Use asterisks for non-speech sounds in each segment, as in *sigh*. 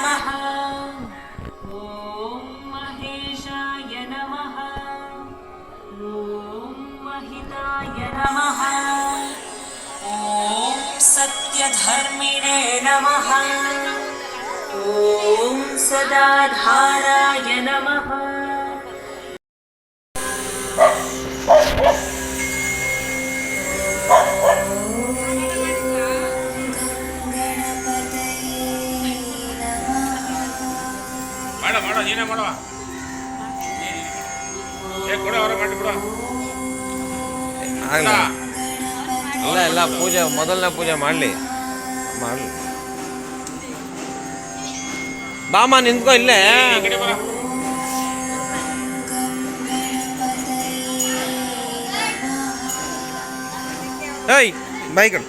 नमः। ॐ महेशाय नमः। ॐ महिताय नमः। ॐ सत्यधर्मिणे नमः। ॐ सदाधाराय नमः ನೀನೇ ಮಾಡುವ ಏ ಕೊಡ ಅವರ ಮಾಡಿ ಕೊಡ ಆಗಲಿ. ಇಲ್ಲ ಇಲ್ಲ ಪೂಜೆ ಮೊದಲನೇ ಪೂಜೆ ಮಾಡಲಿ. ಮಾಡಲಿ. ಬಾಮ ನಿಂತ್ಕೋ ಇಲ್ಲೇ. ಏಯ್ ಬೈಕಲ್.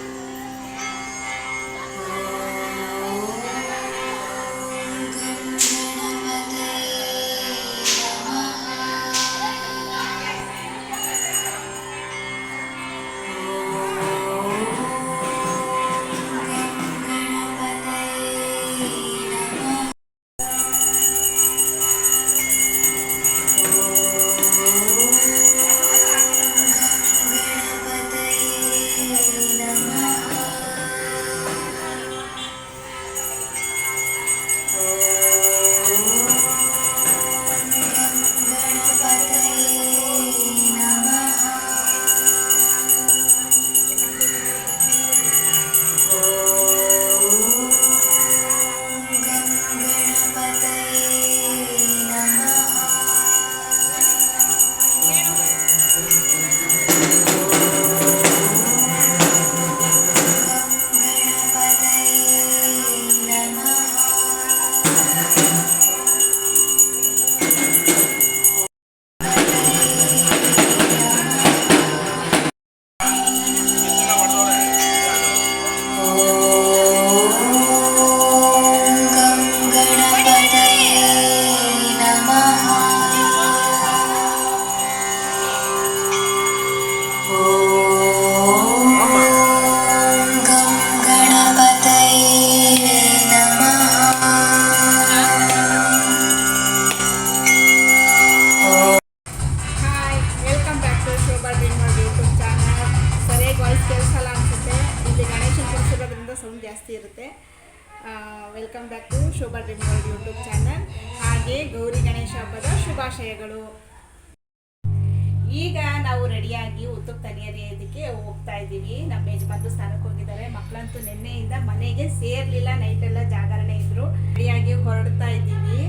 ಶುಭಾಶಯಗಳು ಈಗ ನಾವು ರೆಡಿಯಾಗಿ ಉತ್ತುಕ್ ತನಿಯರಿಯೋದಕ್ಕೆ ಹೋಗ್ತಾ ಇದ್ದೀವಿ. ನಮ್ಮ ಯಜಮಾನ್ರು ಸ್ಥಾನಕ್ಕೆ ಹೋಗಿದ್ದಾರೆ. ಮಕ್ಕಳಂತೂ ನಿನ್ನೆಯಿಂದ ಮನೆಗೆ ಸೇರ್ಲಿಲ್ಲ. ನೈಟ್ ಎಲ್ಲ ಜಾಗರಣೆ ಇದ್ರು. ರೆಡಿಯಾಗಿ ಹೊರಡ್ತಾ ಇದ್ದೀವಿ.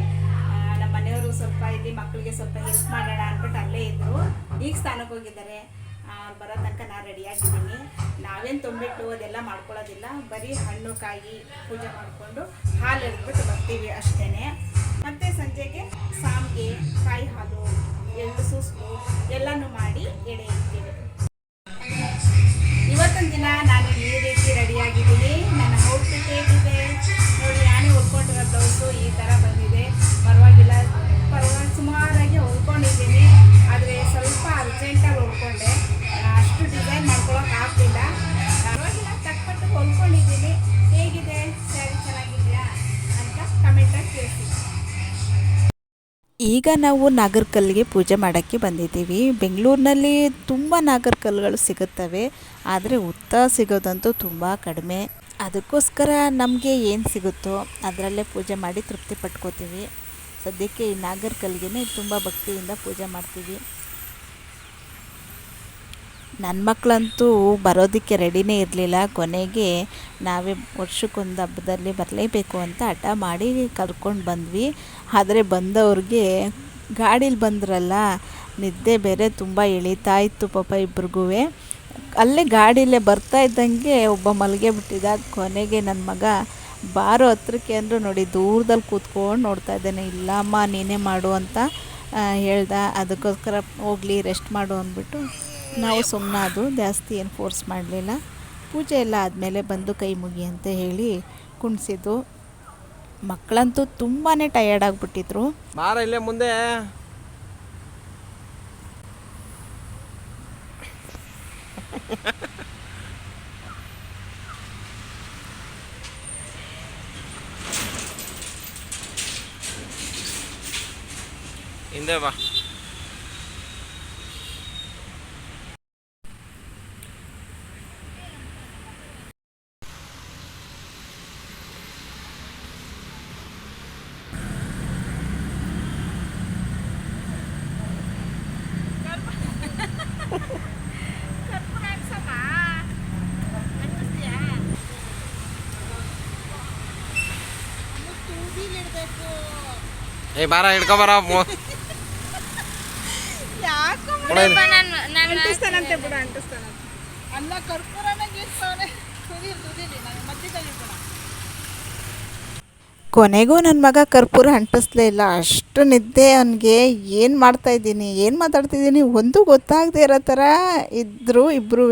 ನಮ್ಮ ಮನೆಯವರು ಸ್ವಲ್ಪ ಇಲ್ಲಿ ಮಕ್ಕಳಿಗೆ ಸ್ವಲ್ಪ ಹೆಲ್ಪ್ ಮಾಡೋಣ ಅಂದ್ಬಿಟ್ಟು ಅಲ್ಲೇ ಇದ್ರು. ಈಗ ಸ್ಥಾನಕ್ಕೆ ಹೋಗಿದ್ದಾರೆ. ಅವ್ರು ಬರೋ ತನಕ ನಾನು ರೆಡಿಯಾಗಿದ್ದೀನಿ. ನಾವೇನು ತುಂಬಿಟ್ಟು ಅದೆಲ್ಲ ಮಾಡ್ಕೊಳ್ಳೋದಿಲ್ಲ. ಬರೀ ಹಣ್ಣು, ಕಾಯಿ ಪೂಜೆ ಮಾಡಿಕೊಂಡು ಹಾಲು ಇಟ್ಬಿಟ್ಟು ಬರ್ತೀವಿ ಅಷ್ಟೇ ಮತ್ತು ಸಂಜೆಗೆ ಸಾಮ್ಗೆ ಕಾಯಿ ಹಾಲು, ಎಳ್ಳು ಸೂಸು ಎಲ್ಲನೂ ಮಾಡಿ ಎಡೆ ಇಡ್ತೀವಿ ಇವತ್ತಿನ ದಿನ ನಾನು ಈ ರೀತಿ ರೆಡಿಯಾಗಿದ್ದೀನಿ. ನನ್ನ ಔಟ್ಫಿಟ್ ಹೇಗಿದೆ? ನೋಡಿ, ನಾನೇ ಹೊಲ್ಕೊಂಡಿರೋ ಬ್ಲೌಸು ಈ ಥರ ಬಂದಿದೆ. ಪರವಾಗಿಲ್ಲ. ಪರವಾಗಿ ಸುಮಾರಾಗಿ ಹೊಲ್ಕೊಂಡಿದ್ದೀನಿ ಆದರೆ ಸ್ವಲ್ಪ ಅರ್ಜೆಂಟಾಗಿ ಹೊಲ್ಕೊಂಡೆ ಅಷ್ಟು ಡಿಸೈನ್ ಮಾಡ್ಕೊಳಕ್ಕೆ ಆಗ್ತಿಲ್ಲ ಪರವಾಗಿಲ್ಲ ತಕ್ಕಟ್ಟು ಹೊಲ್ಕೊಂಡಿದ್ದೀನಿ. ಹೇಗಿದೆ? ಸ್ಯಾರಿ ಚೆನ್ನಾಗಿದೆಯಾ ಅಂತ ಕಮೆಂಟಾಗಿ ತಿಳಿಸಿ ಈಗ ನಾವು ನಾಗರ್ಕಲ್ಲಿಗೆ ಪೂಜೆ ಮಾಡೋಕ್ಕೆ ಬಂದಿದ್ದೀವಿ. ಬೆಂಗಳೂರಿನಲ್ಲಿ ತುಂಬ ನಾಗರಕಲ್ಲುಗಳು ಸಿಗುತ್ತವೆ. ಆದರೆ ಉತ್ತ ಸಿಗೋದಂತೂ ತುಂಬ ಕಡಿಮೆ. ಅದಕ್ಕೋಸ್ಕರ ನಮಗೆ ಏನು ಸಿಗುತ್ತೋ ಅದರಲ್ಲೇ ಪೂಜೆ ಮಾಡಿ ತೃಪ್ತಿ ಪಟ್ಕೋತೀವಿ. ಸದ್ಯಕ್ಕೆ ಈ ನಾಗರ್ಕಲ್ಗೆ ತುಂಬ ಭಕ್ತಿಯಿಂದ ಪೂಜೆ ಮಾಡ್ತೀವಿ. ನನ್ನ ಮಕ್ಕಳಂತೂ ಬರೋದಕ್ಕೆ ರೆಡಿನೇ ಇರಲಿಲ್ಲ. ಕೊನೆಗೆ ನಾವೇ ವರ್ಷಕ್ಕೊಂದು ಹಬ್ಬದಲ್ಲಿ ಬರಲೇಬೇಕು ಅಂತ ಹಠ ಮಾಡಿ ಕರ್ಕೊಂಡು ಬಂದ್ವಿ. ಆದರೆ ಬಂದವ್ರಿಗೆ ಗಾಡೀಲಿ ಬಂದ್ರಲ್ಲ, ನಿದ್ದೆ ಬೇರೆ ತುಂಬ ಎಳೀತಾ ಇತ್ತು ಪಾಪ ಇಬ್ರಿಗೂ. ಅಲ್ಲೇ ಗಾಡೀಲೇ ಬರ್ತಾ ಇದ್ದಂಗೆ ಒಬ್ಬ ಮಲಗೆ ಬಿಟ್ಟಿದ್ದ ಕೊನೆಗೆ ನನ್ನ ಮಗ ಬಾರೋ ಹತ್ರಕ್ಕೆ ಅಂದರು ನೋಡಿ ದೂರದಲ್ಲಿ ಕೂತ್ಕೊಂಡು ನೋಡ್ತಾ ಇದ್ದೇನೆ. ಇಲ್ಲಮ್ಮ, ನೀನೇ ಮಾಡು ಅಂತ ಹೇಳ್ದ. ಅದಕ್ಕೋಸ್ಕರ ಹೋಗಲಿ ರೆಸ್ಟ್ ಮಾಡು ಅಂದ್ಬಿಟ್ಟು ನಾವು ಸುಮ್ಮನಾದು ಜಾಸ್ತಿ ಏನು ಫೋರ್ಸ್ ಮಾಡಲಿಲ್ಲ. ಪೂಜೆ ಎಲ್ಲ ಆದಮೇಲೆ ಬಂದು ಕೈ ಮುಗಿ ಅಂತ ಹೇಳಿ ಕುಣಿಸಿದ್ದು. ಮಕ್ಕಳಂತೂ ತುಂಬಾ ಟಯರ್ಡ್ ಆಗಿಬಿಟ್ಟಿದ್ರು. ಬಾರ ಇಲ್ಲೇ ಮುಂದೆ. ಹಿಂದೆ ಬಾ. ಏ ಬಾರ ಹಿಡ್ಕೊ ಬಾರ. ಅಂಟಿಸ್ತಾನಂತೆ ಬಿಡು ಅಂಟಿಸ್ತಾನಂತೆ. ಕರ್ಪೂರನ ನಾನು ಮಧ್ಯದಲ್ಲಿ ಕೊನೆಗೂ ನನ್ನ ಮಗ ಕರ್ಪೂರ ಅಂಟಿಸ್ಲೇ ಇಲ್ಲ. ಅಷ್ಟು ನಿದ್ದೆ ಅವನಿಗೆ. ಏನು ಮಾಡ್ತಾ ಇದ್ದೀನಿ? ಏನು ಮಾತಾಡ್ತಿದ್ದೀನಿ? ಒಂದು ಗೊತ್ತಾಗದೇ ಇರೋ ಥರ ಇದ್ದರು ಇಬ್ಬರೂ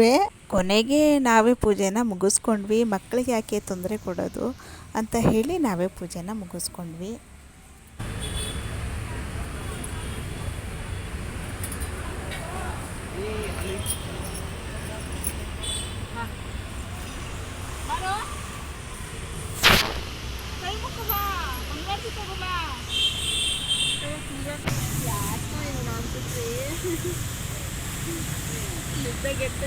ಕೊನೆಗೆ ನಾವೇ ಪೂಜೆನ ಮುಗಿಸ್ಕೊಂಡ್ವಿ. ಮಕ್ಕಳಿಗೆ ಯಾಕೆ ತೊಂದರೆ ಕೊಡೋದು ಅಂತ ಹೇಳಿ ನಾವೇ ಪೂಜೆನ ಮುಗಿಸ್ಕೊಂಡ್ವಿ ಕೈ ಮುಕ್ಕು ಬಾ ಮಂಗಾರ್ತಿ ತಗೋ ಬಾ ಯಾಕೋ ಹಿಂಗೆ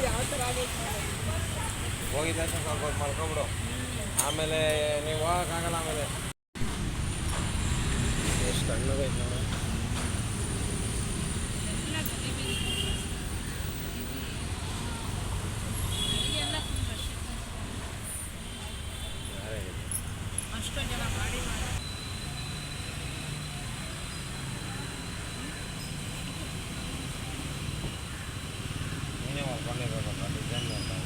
ಯಾವ ಥರ ಆಗುತ್ತೆ ಹೋಗಿದ್ದ ತಕ್ಷಣ ಸ್ವಲ್ಪ ಮಾಡ್ಕೊಬಿಡು. ಆಮೇಲೆ ನೀವು ಹೋಗೋಕ್ಕಾಗಲ್ಲ ಆಮೇಲೆ. ಎಷ್ಟು ತಣ್ಣಗೈತೆ ನೋಡು ನೀನೇ ಮಲ್ಕೊಂಡಿರ್ಬೇಕಪ್ಪ ಡಿಸೈನ್ ನೋಡ್ತಾ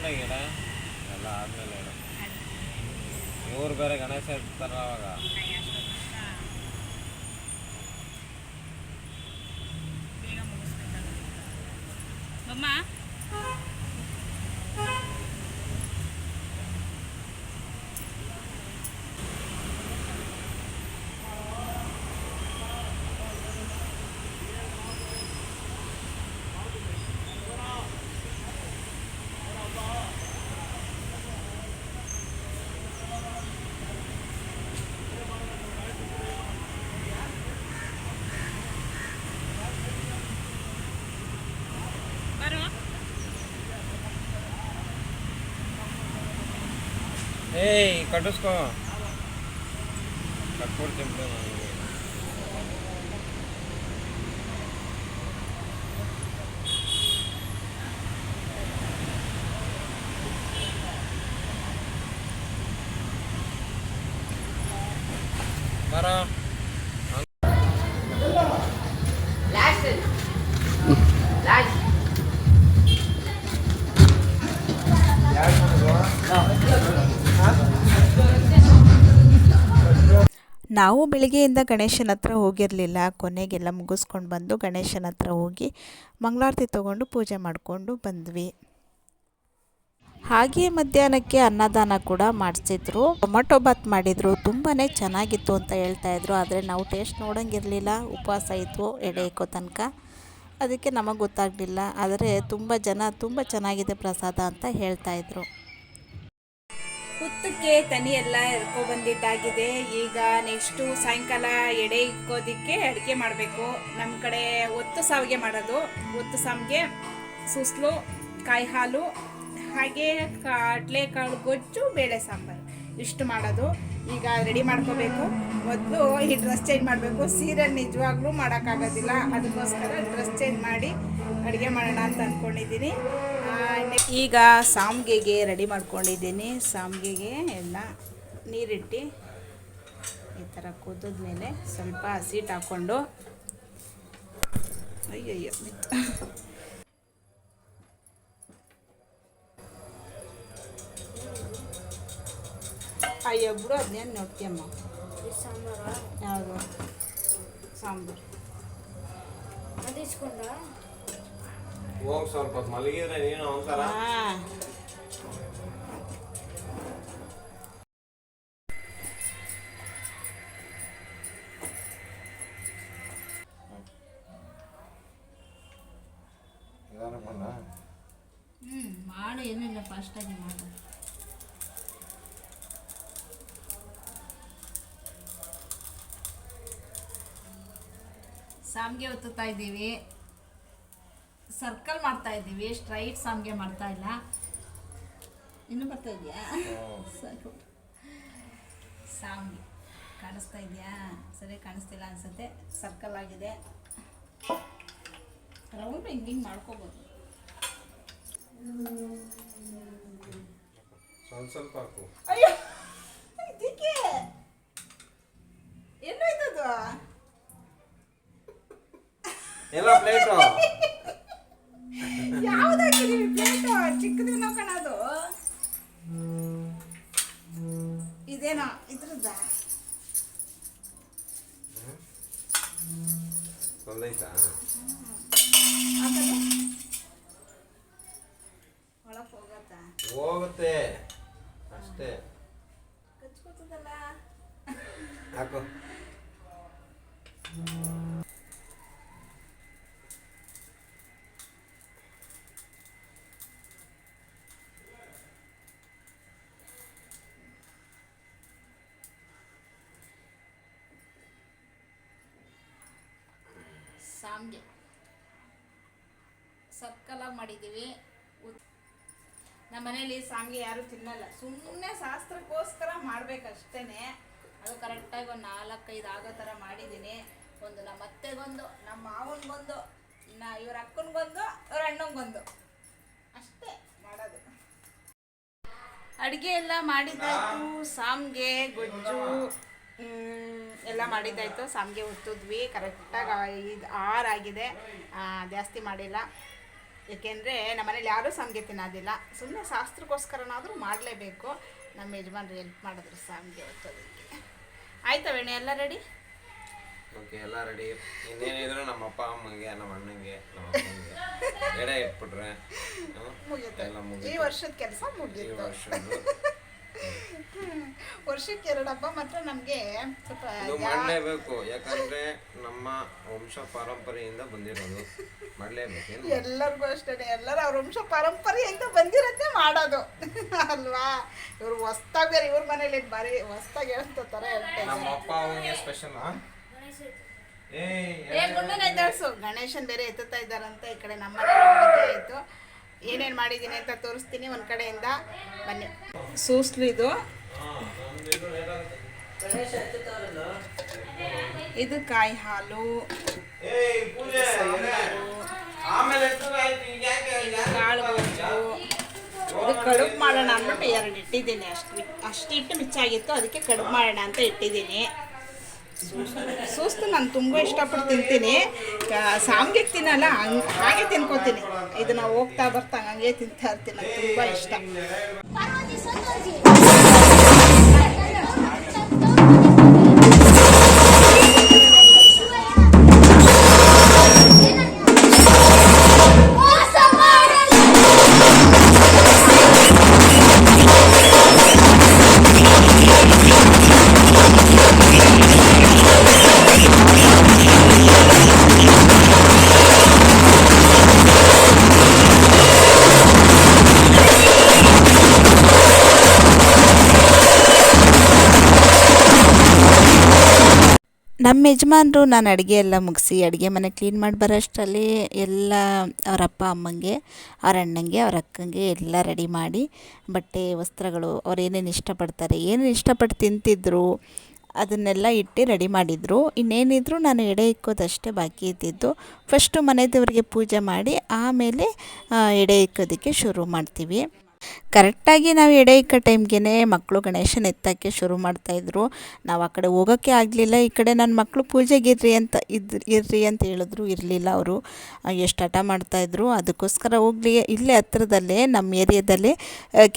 ಗಂಟೆಗೆ ಹೇಳ ಎಲ್ಲ ಆದಮೇಲೆ ಇವ್ರು ಬೇರೆ ಗಣೇಶ ಇರ್ತಾರ ಅವಾಗ ಅಮ್ಮ ಬರೋ ಏಯ್ ಕಟ್ಟಿಸ್ಕೋ ಕಟ್ಕೊಡ್ತೀನಿ ಬಿಡು ನಾವು ಬೆಳಿಗ್ಗೆಯಿಂದ ಗಣೇಶನ ಹತ್ರ ಹೋಗಿರಲಿಲ್ಲ. ಕೊನೆಗೆಲ್ಲ ಮುಗಿಸ್ಕೊಂಡು ಬಂದು ಗಣೇಶನ ಹತ್ರ ಹೋಗಿ ಮಂಗಳಾರತಿ ತೊಗೊಂಡು ಪೂಜೆ ಮಾಡಿಕೊಂಡು ಬಂದ್ವಿ. ಹಾಗೆಯೇ ಮಧ್ಯಾಹ್ನಕ್ಕೆ ಅನ್ನದಾನ ಕೂಡ ಮಾಡಿಸಿದ್ರು. ಟೊಮೊಟೊ ಬಾತ್ ಮಾಡಿದರು. ತುಂಬಾ ಚೆನ್ನಾಗಿತ್ತು ಅಂತ ಹೇಳ್ತಾ ಇದ್ರು. ಆದರೆ ನಾವು ಟೇಸ್ಟ್ ನೋಡೋಂಗಿರಲಿಲ್ಲ. ಉಪವಾಸ ಇತ್ತು ಎಡೆ ಇಕ್ಕೋ ತನಕ. ಅದಕ್ಕೆ ನಮಗೆ ಗೊತ್ತಾಗಲಿಲ್ಲ. ಆದರೆ ತುಂಬ ಜನ ತುಂಬ ಚೆನ್ನಾಗಿದೆ ಪ್ರಸಾದ ಅಂತ ಹೇಳ್ತಾಯಿದ್ರು ಹುತ್ತಕ್ಕೆ ತನಿ ಎಲ್ಲ ಎಳ್ಕೊ ಬಂದಿದ್ದಾಗಿದೆ. ಈಗ ನೆಕ್ಸ್ಟು ಸಾಯಂಕಾಲ ಎಡೆ ಇಕ್ಕೋದಿಕ್ಕೆ ಅಡುಗೆ ಮಾಡಬೇಕು. ನಮ್ಮ ಕಡೆ ಒತ್ತು ಸಾವಿಗೆ ಮಾಡೋದು. ಒತ್ತು ಸಾವಿಗೆ ಸುಸ್ಲು ಕಾಯಿ ಹಾಲು ಹಾಗೆ ಕಡಲೆಕಾಳು ಗೊಜ್ಜು, ಬೇಳೆ ಸಾಂಬಾರು. ಇಷ್ಟು ಮಾಡೋದು. ಈಗ ರೆಡಿ ಮಾಡ್ಕೋಬೇಕು. ಮೊದಲು ಈ ಡ್ರೆಸ್ ಚೇಂಜ್ ಮಾಡಬೇಕು. ಸೀರೆ ನಿಜವಾಗ್ಲೂ ಮಾಡೋಕ್ಕಾಗೋದಿಲ್ಲ. ಅದಕ್ಕೋಸ್ಕರ ಡ್ರೆಸ್ ಚೇಂಜ್ ಮಾಡಿ ಅಡುಗೆ ಮಾಡೋಣ ಅಂತ ಅಂದ್ಕೊಂಡಿದ್ದೀನಿ ಈಗ ಸಾಮ್ಗೆಗೆ ರೆಡಿ ಮಾಡ್ಕೊಂಡಿದ್ದೀನಿ. ಸಾಮ್ಗೆಗೆ ಎಲ್ಲ ನೀರಿಟ್ಟು ಈ ಥರ ಕುದಿದ್ಮೇಲೆ ಸ್ವಲ್ಪ ಹಸಿಟ್ಟು ಹಾಕ್ಕೊಂಡು ಅಯ್ಯಯ್ಯೋ. ಅಯ್ಯೋ ಬಿಡು ಅದನ್ನೇನು ನೋಡ್ತೀಯಮ್ಮ ಯಾವುದು? ಸಾಂಬಾರು. ಹೋಗಿ ಸ್ವಲ್ಪ ಹೊತ್ತು ಮಲಗಿದ್ರೆ ನೀನು ಒಂಥರ ಹಾಂ ನಿಧಾನ ಬಂದ ಹ್ಞೂ ಮಾಡು ಏನಿಲ್ಲ ಫಾಸ್ಟಾಗಿ ಮಾಡು. ಸಾಮ್ಗೆ ಒತ್ತುತ್ತಾ ಇದ್ದೀವಿ. ಸರ್ಕಲ್ ಮಾಡ್ತಾ ಇದ್ದೀವಿ ಸ್ಟ್ರೈಟ್ ಸಾಮ್ಗೆ ಮಾಡ್ತಾ ಇಲ್ಲ. ಇನ್ನು ಬರ್ತಾ ಇದೆಯಾ? ಸಾಕು ಸಾಮ್ಗೆ ಕಾಣಿಸ್ತಾ ಇದೆಯಾ? ಸರಿ ಕಾಣಿಸ್ತಿಲ್ಲ ಅನ್ಸುತ್ತೆ. ಸರ್ಕಲ್ ಆಗಿದೆ. ರೌಂಡ್ ಹಿಂಗೆ ಹಿಂಗೆ ಮಾಡ್ಕೋಬೋದು. ಸ್ವಲ್ಪ ಸ್ವಲ್ಪ ಹಾಕು. ಅಯ್ಯೋ ಇದಕ್ಕೆ? ಎಲ್ಲೋಯ್ತದು ಎಲ್ಲ ಪ್ಲೇಟು ಸಾಮ್ಗೆ ಸರ್ಕಲಾಗಿ ಮಾಡಿದ್ದೀವಿ ನಮ್ಮ ಮನೇಲಿ ಸಾಮ್ಗೆ ಯಾರು ತಿನ್ನಲ್ಲ. ಸುಮ್ಮನೆ ಶಾಸ್ತ್ರಕ್ಕೋಸ್ಕರ ಮಾಡ್ಬೇಕಷ್ಟೇ ಅದು ಕರೆಕ್ಟಾಗಿ ಒಂದು ನಾಲ್ಕೈದು ಆಗೋ ಥರ ಮಾಡಿದ್ದೀನಿ ಒಂದು ನಮ್ಮ ಅತ್ತೆಗೊಂದು ನಮ್ಮ ಮಾವನಿಗೊಂದು ನಾ ಇವ್ರ ಅಕ್ಕನಿಗೊಂದು ಇವ್ರ ಅಣ್ಣಂಗೊಂದು ಅಷ್ಟೇ ಮಾಡೋದು. ಅಡುಗೆ ಎಲ್ಲ ಮಾಡಿದ್ದಾಯ್ತು. ಸಾಮ್ಗೆ, ಗೊಜ್ಜು ಎಲ್ಲ ಮಾಡಿದ್ದಾಯ್ತು. ಸಾಮ್ಗೆ ಒತ್ತಿದ್ವಿ ಕರೆಕ್ಟಾಗಿ ಐದು ಆರಾಗಿದೆ ಆ, ಜಾಸ್ತಿ ಮಾಡಿಲ್ಲ. ಏಕೆಂದರೆ ನಮ್ಮನೇಲಿ ಯಾರೂ ಸಾಮ್ಗೆ ತಿನ್ನೋದಿಲ್ಲ. ಸುಮ್ಮನೆ ಶಾಸ್ತ್ರಕ್ಕೋಸ್ಕರನಾದರೂ ಮಾಡಲೇಬೇಕು. ನಮ್ಮ ಯಜಮಾನ್ರು ಹೆಲ್ಪ್ ಮಾಡಿದ್ರು ಸಾಮಿಗೆ ಒತ್ತೋದಕ್ಕೆ ಆಯ್ತಾ ವೇಣಿ ಎಲ್ಲ ರೆಡಿ ಓಕೆ ಎಲ್ಲ ರೆಡಿ ಇನ್ನೇನಿದ್ರು ನಮ್ಮ ಅಪ್ಪ ಅಮ್ಮಗೆ ನಮ್ಮ ಅಣ್ಣಂಗೆ ನಮ್ಮ ಅಪ್ಪಂಗೆ ಎಡೆ ಇಟ್ಬಿಟ್ರೆ ಎಲ್ಲ ಈ ವರ್ಷದ ಕೆಲಸ ವರ್ಷದ್ದು. *laughs* ವರ್ಷಕ್ಕೆ ಎರಡು ಹಬ್ಬ ಮಾತ್ರ ನಮಗೆ ಸ್ವಲ್ಪ ಮಾಡಲೇಬೇಕು. ಯಾಕಂದ್ರೆ ನಮ್ಮ ವಂಶ ಪರಂಪರೆಯಿಂದ ಬಂದಿರೋದು. ಮಾಡಲೇಬೇಕು ಎಲ್ಲರಿಗೂ ಅಷ್ಟೇ ಎಲ್ಲರೂ ಅವ್ರ ವಂಶ ಪರಂಪರೆಯಿಂದ ಬಂದಿರತ್ತೆ ಮಾಡೋದು. *laughs* ಅಲ್ವಾ? ಇವ್ರು ಹೊಸ್ದಾಗಿ ಬೇರೆ ಇವ್ರ ಮನೇಲಿ ಬಾರಿ ಹೊಸ್ದಾಗಿ ಹೇಳ್ತ ಥರ ನಮ್ಮ ಅಪ್ಪ ಅವಂಗೆ ಸ್ಪೆಷಲ್ ಗಣೇಶನ್ ಬೇರೆ ಎತ್ತುತ್ತಾ ಇದ್ದಾರಂತ. ಈ ಕಡೆ ನಮ್ಮ ಆಯಿತು ಏನೇನು ಮಾಡಿದ್ದೀನಿ ಅಂತ ತೋರಿಸ್ತೀನಿ ಒಂದು ಕಡೆಯಿಂದ. ಬನ್ನಿ. ಸೂಸ್ಲು ಇದು. ಇದು ಕಾಯಿ ಹಾಲು? ಕಾಳು ಇದು ಕಡುಬು ಮಾಡೋಣ ಅಂದ್ಬಿಟ್ಟು ಎರಡು ಇಟ್ಟಿದ್ದೀನಿ ಅಷ್ಟು ಅಷ್ಟು ಇಟ್ಟು ಮಿಚ್ಚಾಗಿತ್ತು ಅದಕ್ಕೆ ಕಡುಬು ಮಾಡೋಣ ಅಂತ ಇಟ್ಟಿದ್ದೀನಿ. ಸೂಸ್ತು ನಾನು ತುಂಬ ಇಷ್ಟಪಟ್ಟು ತಿಂತೀನಿ. ಸಾಮ್ಗೆ ತಿನ್ನಲ್ಲ ಹಂಗೆ ಹಾಗೆ ತಿನ್ಕೋತೀನಿ. ಇದನ್ನ ಹೋಗ್ತಾ ಬರ್ತಾ ಹಂಗೆ ತಿಂತಾ ಇರ್ತೀನಿ. ತುಂಬ ಇಷ್ಟ. ನಮ್ಮ ಯಜಮಾನ್ರು ನಾನು ಅಡುಗೆ ಎಲ್ಲ ಮುಗಿಸಿ ಅಡುಗೆ ಮನೆ ಕ್ಲೀನ್ ಮಾಡಿ ಬರೋಷ್ಟರಲ್ಲಿ ಎಲ್ಲ ಅವ್ರ ಅಪ್ಪ ಅಮ್ಮಂಗೆ, ಅವ್ರ ಅಣ್ಣಂಗೆ, ಅವ್ರ ಅಕ್ಕಂಗೆ ಎಲ್ಲ ರೆಡಿ ಮಾಡಿ ಬಟ್ಟೆ, ವಸ್ತ್ರಗಳು ಅವ್ರು ಏನೇನು ಇಷ್ಟಪಡ್ತಾರೆ, ಏನೇನು ಇಷ್ಟಪಟ್ಟು ತಿಂತಿದ್ರು ಅದನ್ನೆಲ್ಲ ಇಟ್ಟು ರೆಡಿ ಮಾಡಿದರು. ಇನ್ನೇನಿದ್ರು ನಾನು ಎಡೆ ಇಕ್ಕೋದಷ್ಟೇ ಬಾಕಿ ಇದ್ದಿದ್ದು. ಫಸ್ಟು ಮನೆ ದೇವರಿಗೆ ಪೂಜೆ ಮಾಡಿ ಆಮೇಲೆ ಎಡೆ ಇಕ್ಕೋದಕ್ಕೆ ಶುರು ಮಾಡ್ತೀವಿ. ಕರೆಕ್ಟಾಗಿ ನಾವು ಎಡೆ ಇಕ್ಕ ಟೈಮ್ಗೆ ಮಕ್ಕಳು ಗಣೇಶನ ಎತ್ತಕ್ಕೆ ಶುರು ಮಾಡ್ತಾಯಿದ್ರು ನಾವು ಆ ಕಡೆ ಹೋಗೋಕ್ಕೆ ಆಗಲಿಲ್ಲ. ಈ ಕಡೆ ನನ್ನ ಮಕ್ಕಳು ಪೂಜೆಗೆ ಇರ್ರಿ ಅಂತ ಇದ್ರಿ ಇರ್ರಿ ಅಂತ ಹೇಳಿದ್ರು. ಇರಲಿಲ್ಲ ಅವರು. ಎಷ್ಟು ಹಠ ಮಾಡ್ತಾಯಿದ್ರು ಅದಕ್ಕೋಸ್ಕರ ಹೋಗ್ಲಿ, ಇಲ್ಲೇ ಹತ್ರದಲ್ಲೇ ನಮ್ಮ ಏರಿಯಾದಲ್ಲೇ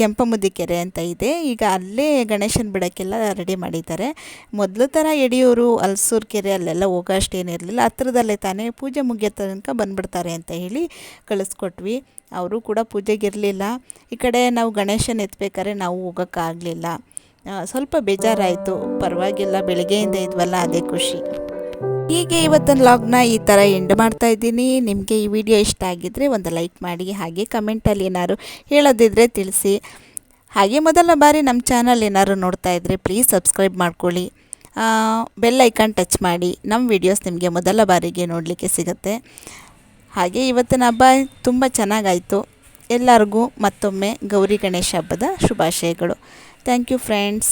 ಕೆಂಪಮುದಿ ಕೆರೆ ಅಂತ ಇದೆ. ಈಗ ಅಲ್ಲೇ ಗಣೇಶನ ಬಿಡೋಕ್ಕೆಲ್ಲ ರೆಡಿ ಮಾಡಿದ್ದಾರೆ. ಮೊದಲು ಥರ ಯಡಿಯೂರು ಅಲ್ಸೂರು ಕೆರೆ ಅಲ್ಲೆಲ್ಲ ಹೋಗೋ ಅಷ್ಟೇನಿರಲಿಲ್ಲ ಹತ್ರದಲ್ಲೇ ತಾನೇ ಪೂಜೆ ಮುಗಿಯೋ ತನಕ ಬಂದುಬಿಡ್ತಾರೆ ಅಂತ ಹೇಳಿ ಕಳಿಸ್ಕೊಟ್ವಿ. ಅವರು ಕೂಡ ಪೂಜೆಗಿರಲಿಲ್ಲ. ಈ ಕಡೆ ನಾವು ಗಣೇಶನ ಎತ್ಬೇಕಾದ್ರೆ ನಾವು ಹೋಗೋಕ್ಕಾಗಲಿಲ್ಲ. ಸ್ವಲ್ಪ ಬೇಜಾರಾಯಿತು. ಪರವಾಗಿಲ್ಲ, ಬೆಳಗ್ಗೆಯಿಂದ ಇದ್ವಲ್ಲ, ಅದೇ ಖುಷಿ. ಹೀಗೆ ಇವತ್ತಿನ ಲಾಗ್ನ ಈ ಥರ ಎಂಡ್ ಮಾಡ್ತಾ ಇದ್ದೀನಿ. ನಿಮಗೆ ಈ ವಿಡಿಯೋ ಇಷ್ಟ ಆಗಿದ್ದರೆ ಒಂದು ಲೈಕ್ ಮಾಡಿ, ಹಾಗೆ ಕಮೆಂಟಲ್ಲಿ ಏನಾದ್ರು ಹೇಳೋದಿದ್ರೆ ತಿಳಿಸಿ. ಹಾಗೆ ಮೊದಲ ಬಾರಿ ನಮ್ಮ ಚಾನಲ್ ಏನಾದ್ರು ನೋಡ್ತಾ ಇದ್ದರೆ ಪ್ಲೀಸ್ ಸಬ್ಸ್ಕ್ರೈಬ್ ಮಾಡ್ಕೊಳ್ಳಿ. ಬೆಲ್ ಐಕಾನ್ ಟಚ್ ಮಾಡಿ. ನಮ್ಮ ವಿಡಿಯೋಸ್ ನಿಮಗೆ ಮೊದಲ ಬಾರಿಗೆ ನೋಡಲಿಕ್ಕೆ ಸಿಗುತ್ತೆ. ಹಾಗೆ ಇವತ್ತಿನ ಹಬ್ಬ ತುಂಬ ಚೆನ್ನಾಗಾಯಿತು. ಎಲ್ಲರಿಗೂ ಮತ್ತೊಮ್ಮೆ ಗೌರಿ ಗಣೇಶ ಹಬ್ಬದ ಶುಭಾಶಯಗಳು. Thank you friends